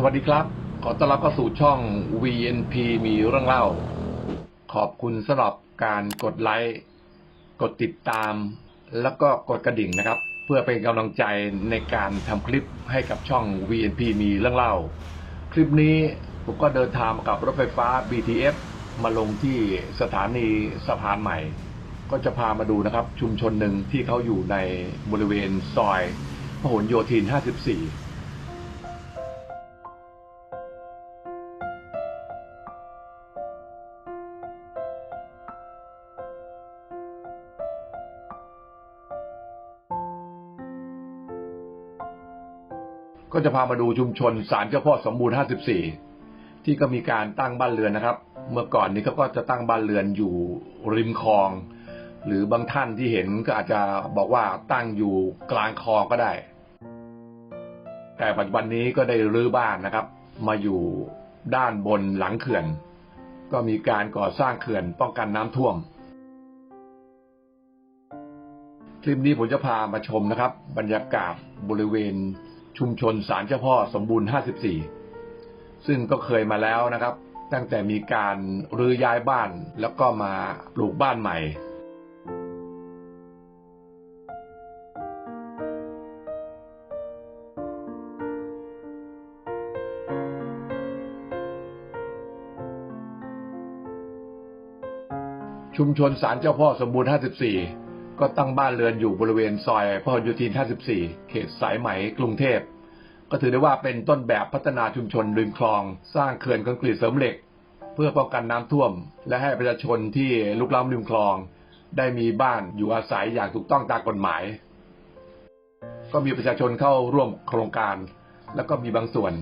สวัสดีครับ ขอต้อนรับเข้าสู่ช่อง VNP มีเรื่องเล่า ขอบคุณสำหรับการกดไลค์ กดติดตาม แล้วก็กดกระดิ่งนะครับ เพื่อเป็นกำลังใจในการทำคลิปให้กับช่อง VNP มีเรื่องเล่า คลิปนี้ผมก็เดินทางกับรถไฟฟ้า BTS มาลงที่สถานีสะพานใหม่ ก็จะพามาดูนะครับ ชุมชนหนึ่งที่เขาอยู่ในบริเวณซอยพหลโยธิน 54 ก็จะพามาดูชุมชนศาลเจ้าพ่อสมบูรณ์ 54 ที่ก็มีการตั้งบ้านเรือนนะครับ เมื่อก่อนนี้เขาก็จะตั้งบ้านเรือนอยู่ริมคลอง หรือบางท่านที่เห็นก็อาจจะบอกว่าตั้งอยู่กลางคลองก็ได้ แต่ปัจจุบันนี้ก็ได้รื้อบ้านนะครับ มาอยู่ด้านบนหลังเขื่อน ก็มีการก่อสร้างเขื่อนป้องกันน้ำท่วมคลิปนี้ผมจะพามาชมนะครับ บรรยากาศบริเวณ ชุมชนศาลเจ้าพ่อสมบูรณ์ 54 ซึ่งก็เคยมาแล้วนะครับ ตั้งแต่มีการรื้อย้ายบ้านแล้วก็มาปลูกบ้านใหม่ชุมชนศาลเจ้าพ่อสมบูรณ์ 54 ก็ตั้งบ้านเรือนอยู่บริเวณซอยพหลโยธิน 54 เขตสายไหมกรุงเทพ ก็ถือได้ว่าเป็นต้นแบบพัฒนาชุมชนริมคลอง สร้างเขื่อนคอนกรีตเสริมเหล็ก เพื่อป้องกันน้ำท่วม และให้ประชาชนที่ลุกล้ำริมคลอง ได้มีบ้านอยู่อาศัยอย่างถูกต้องตามกฎหมาย ก็มีประชาชนเข้าร่วมโครงการ แล้วก็มีบางส่วน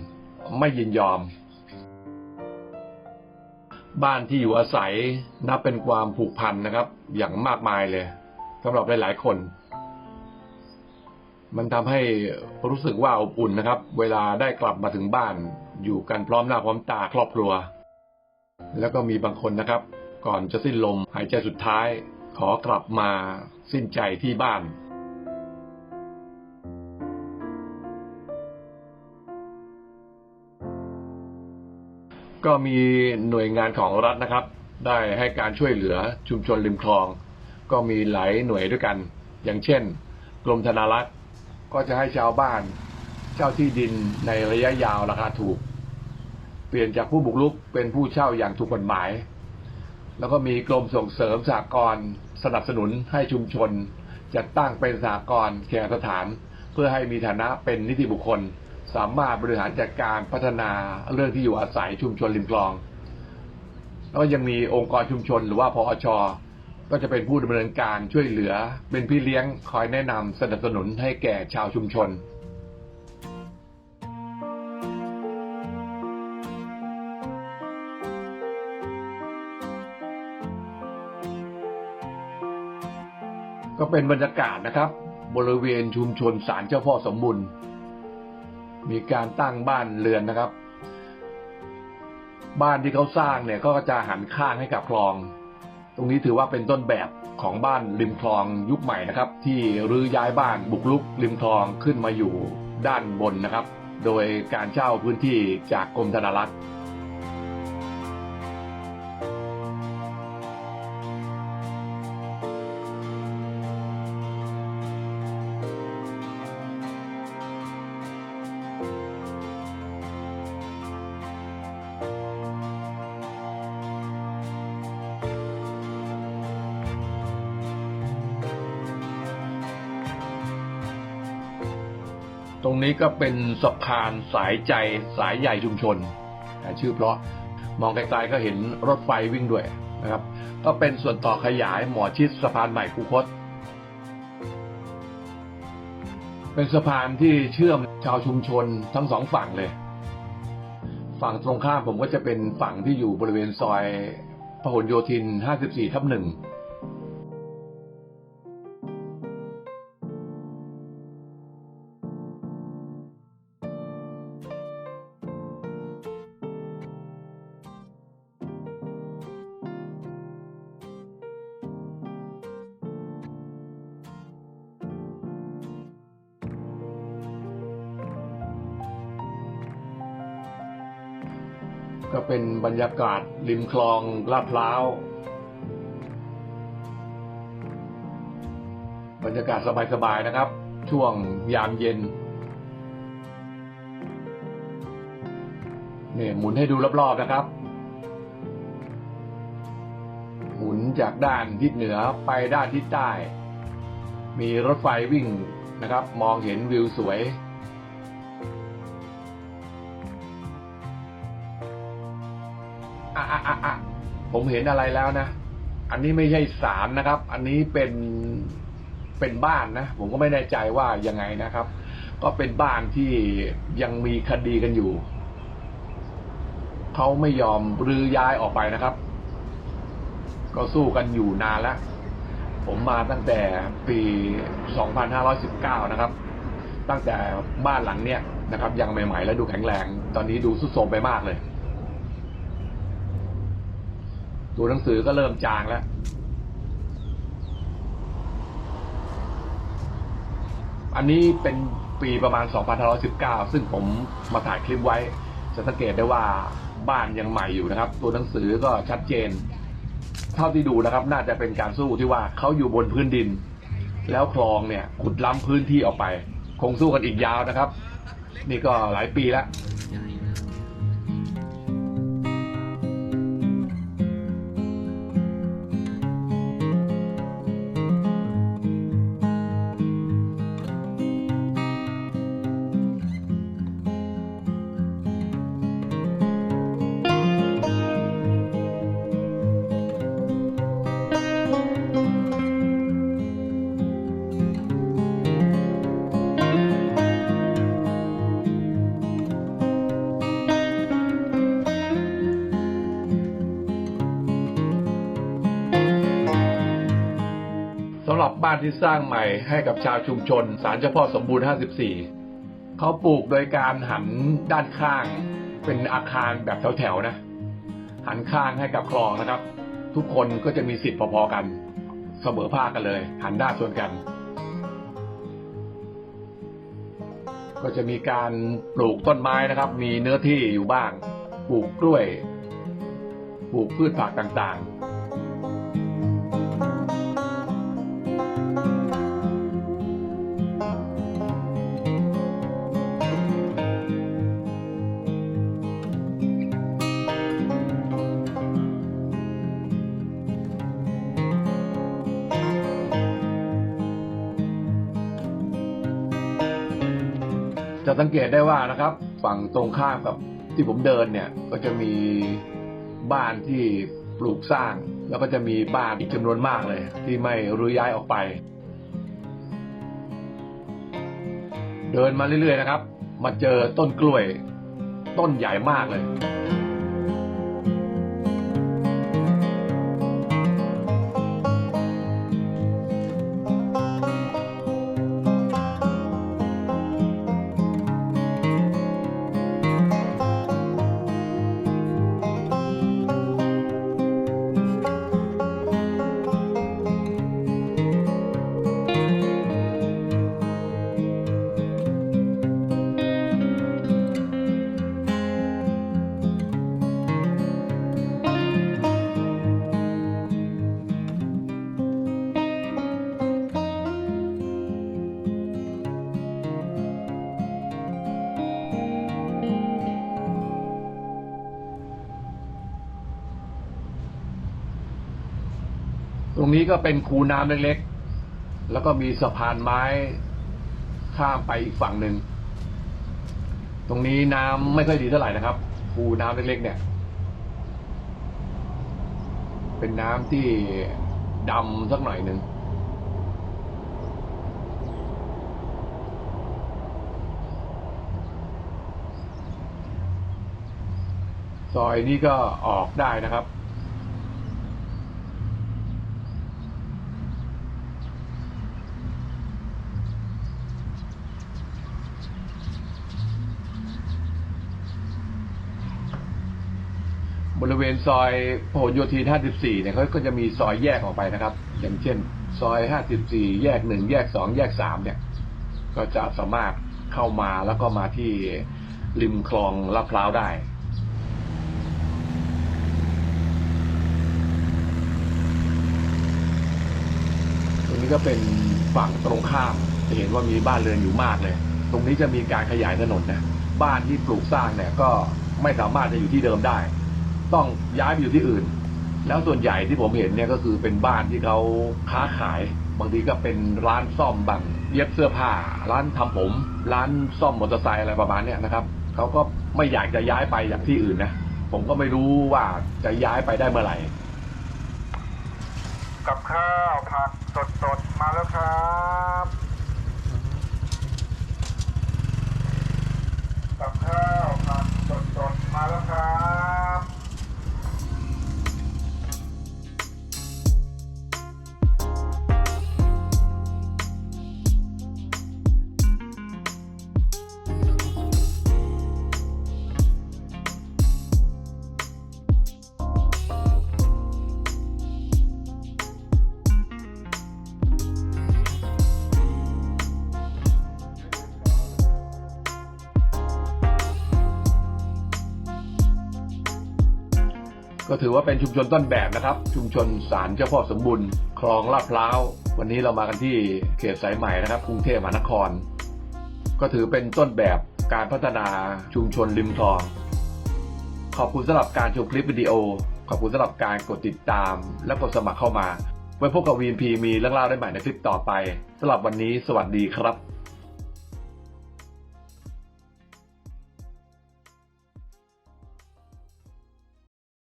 ไม่ยินยอมบ้านที่อยู่อาศัยนับเป็นความผูกพันนะครับ อย่างมากมายเลย สำหรับหลายๆคน มันทำให้รู้สึกว่าอบอุ่นนะครับ เวลาได้กลับมาถึงบ้าน อยู่กันพร้อมหน้าพร้อมตาครอบครัว แล้วก็มีบางคนนะครับ ก่อนจะสิ้นลมหายใจสุดท้าย ขอกลับมาสิ้นใจที่บ้านก็มีหน่วยงานของรัฐนะครับ ได้ให้การช่วยเหลือชุมชนริมคลอง ก็มีหลายหน่วยด้วยกัน อย่างเช่น กรมธนารักษ์ก็จะให้ชาวบ้าน เช่าที่ดินในระยะยาวราคาถูก เปลี่ยนจากผู้บุกรุกเป็นผู้เช่าอย่างถูกกฎหมาย แล้วก็มีกรมส่งเสริมสหกรณ์สนับสนุนให้ชุมชน จัดตั้งเป็นสหกรณ์แข่สถาน เพื่อให้มีฐานะเป็นนิติบุคคล สามารถบริหารจัดการพัฒนาเรื่องที่อยู่อาศัยชุมชนริมคลองแล้วก็ยังมีองค์กรชุมชนหรือว่าพอช ก็จะเป็นผู้ดำเนินการช่วยเหลือ เป็นพี่เลี้ยงคอยแนะนำสนับสนุนให้แก่ชาวชุมชน ก็เป็นบรรยากาศนะครับ บริเวณชุมชนศาลเจ้าพ่อสมบุญ มีการตั้งบ้านเรือนนะครับ บ้านที่เขาสร้างเนี่ยก็จะหันข้างให้กับคลอง ตรงนี้ถือว่าเป็นต้นแบบของบ้านริมคลองยุคใหม่นะครับ ที่รื้อย้ายบ้านบุกลุกริมคลองขึ้นมาอยู่ด้านบนนะครับ โดยการเช่าพื้นที่จากกรมธนารักษ์ รงนี้ก็เป็นสะพานสายใจสายใหญ่ชุมชนอ่ชื่อเพราะมองไกลๆก็เห็นรถไฟวิ่งด้วยนะครับ ก็เป็นส่วนต่อขยายหมอชิดสะพานใหม่คูคต เป็นสะพานที่เชื่อมชาวชุมชนทั้งสองฝั่งเลย ฝั่งตรงข้ามผมก็จะเป็นฝั่งที่อยู่บริเวณซอยพหลโยธิน 54 ทับหนึ่ง ก็เป็นบรรยากาศริมคลองลาดพร้าว บรรยากาศสบายๆนะครับ ช่วงยามเย็นเนี่ยหมุนให้ดูรอบๆนะครับ หมุนจากด้านทิศเหนือไปด้านทิศใต้ มีรถไฟวิ่งนะครับ มองเห็นวิวสวย อะอะอะผมเห็นอะไรแล้วนะ อันนี้ไม่ใช่ศาลนะครับ อันนี้เป็นเป็นบ้านนะ ผมก็ไม่แน่ใจว่ายังไงนะครับ ก็เป็นบ้านที่ยังมีคดีกันอยู่ เขาไม่ยอมรื้อย้ายออกไปนะครับ ก็สู้กันอยู่นานแล้ว ผมมาตั้งแต่ปี 2519 นะครับ ตั้งแต่บ้านหลังเนี้ยนะครับ ยังใหม่ๆ และดูแข็งแรง ตอนนี้ดูสุดโทรมไปมากเลย ตัวหนังสือก็เริ่มจางแล้ว อันนี้เป็นปีประมาณ 2519 ซึ่งผมมาถ่ายคลิปไว้ จะสังเกตได้ว่าบ้านยังใหม่อยู่นะครับ ตัวหนังสือก็ชัดเจน เท่าที่ดูนะครับ น่าจะเป็นการสู้ที่ว่าเขาอยู่บนพื้นดิน แล้วคลองเนี่ยขุดล้ำพื้นที่ออกไป คงสู้กันอีกยาวนะครับ นี่ก็หลายปีแล้วานที่สร้างใหม่ให้กับชาวชุมชนสารเจ้าพ่อสมบูรณ์ 54 เขาปลูกโดยการหันด้านข้าง เป็นอาคารแบบแถวๆนะ หันข้างให้กับคลองนะครับ ทุกคนก็จะมีสิทธิ์พอๆกัน เสมอภาคกันเลย หันด้านส่วนกัน ก็จะมีการปลูกต้นไม้นะครับ มีเนื้อที่อยู่บ้าง ปลูกกล้วย ปลูกพืชผักต่างๆ สังเกตได้ว่านะครับ ฝั่งตรงข้ามกับที่ผมเดินเนี่ย ก็จะมีบ้านที่ปลูกสร้าง แล้วก็จะมีบ้านอีกจำนวนมากเลย ที่ไม่รื้อย้ายออกไป เดินมาเรื่อยๆนะครับ มาเจอต้นกล้วย ต้นใหญ่มากเลย รงนี้ก็เป็นคูน้ำเล็กๆ แล้วก็มีสะพานไม้ข้ามไปอีกฝั่งหนึ่ง ตรงนี้น้ำไม่ค่อยดีเท่าไหร่นะครับ คูน้ำเล็กๆ เนี่ย เป็นน้ำที่ดำสักหน่อยหนึ่งซอยนี้ก็ออกได้นะครับ ริเวณซอยพหลโยธิน 54 เนี่ยเขาก็จะมีซอยแยกออกไปนะครับ อย่างเช่น ซอย 54 แยก 1 แยก 2 แยก 3 เนี่ย ก็จะสามารถเข้ามาแล้วก็มาที่ริมคลองลาดพร้าวได้ตรงนี้ก็เป็นฝั่งตรงข้ามจะเห็นว่ามีบ้านเรือนอยู่มากเลย ตรงนี้จะมีการขยายถนนนะ บ้านที่ปลูกสร้างเนี่ยก็ไม่สามารถจะอยู่ที่เดิมได้ ต้องย้ายไปอยู่ที่อื่น แล้วส่วนใหญ่ที่ผมเห็นเนี่ยก็คือเป็นบ้านที่เขาค้าขาย บางทีก็เป็นร้านซ่อมบางเย็บเสื้อผ้า ร้านทำผม ร้านซ่อมมอเตอร์ไซค์อะไรประมาณเนี้ยนะครับเขาก็ไม่อยากจะย้ายไปจากที่อื่นนะผมก็ไม่รู้ว่าจะย้ายไปได้เมื่อไหร่ กับข้าวผักสดๆมาแล้วครับ ถือว่าเป็นชุมชนต้นแบบนะครับ ชุมชนศาลเจ้าพ่อสมบูรณ์คลองลาดพร้าว วันนี้เรามากันที่เขตสายใหม่นะครับกรุงเทพมหานคร ก็ถือเป็นต้นแบบการพัฒนาชุมชนริมคลอง ขอบคุณสำหรับการชมคลิปวิดีโอ ขอบคุณสำหรับการกดติดตาม และกดสมัครเข้ามา ไว้พบกับ VNP มีเรื่องเล่าได้ใหม่ในคลิปต่อไปสำหรับวันนี้ สวัสดีครับ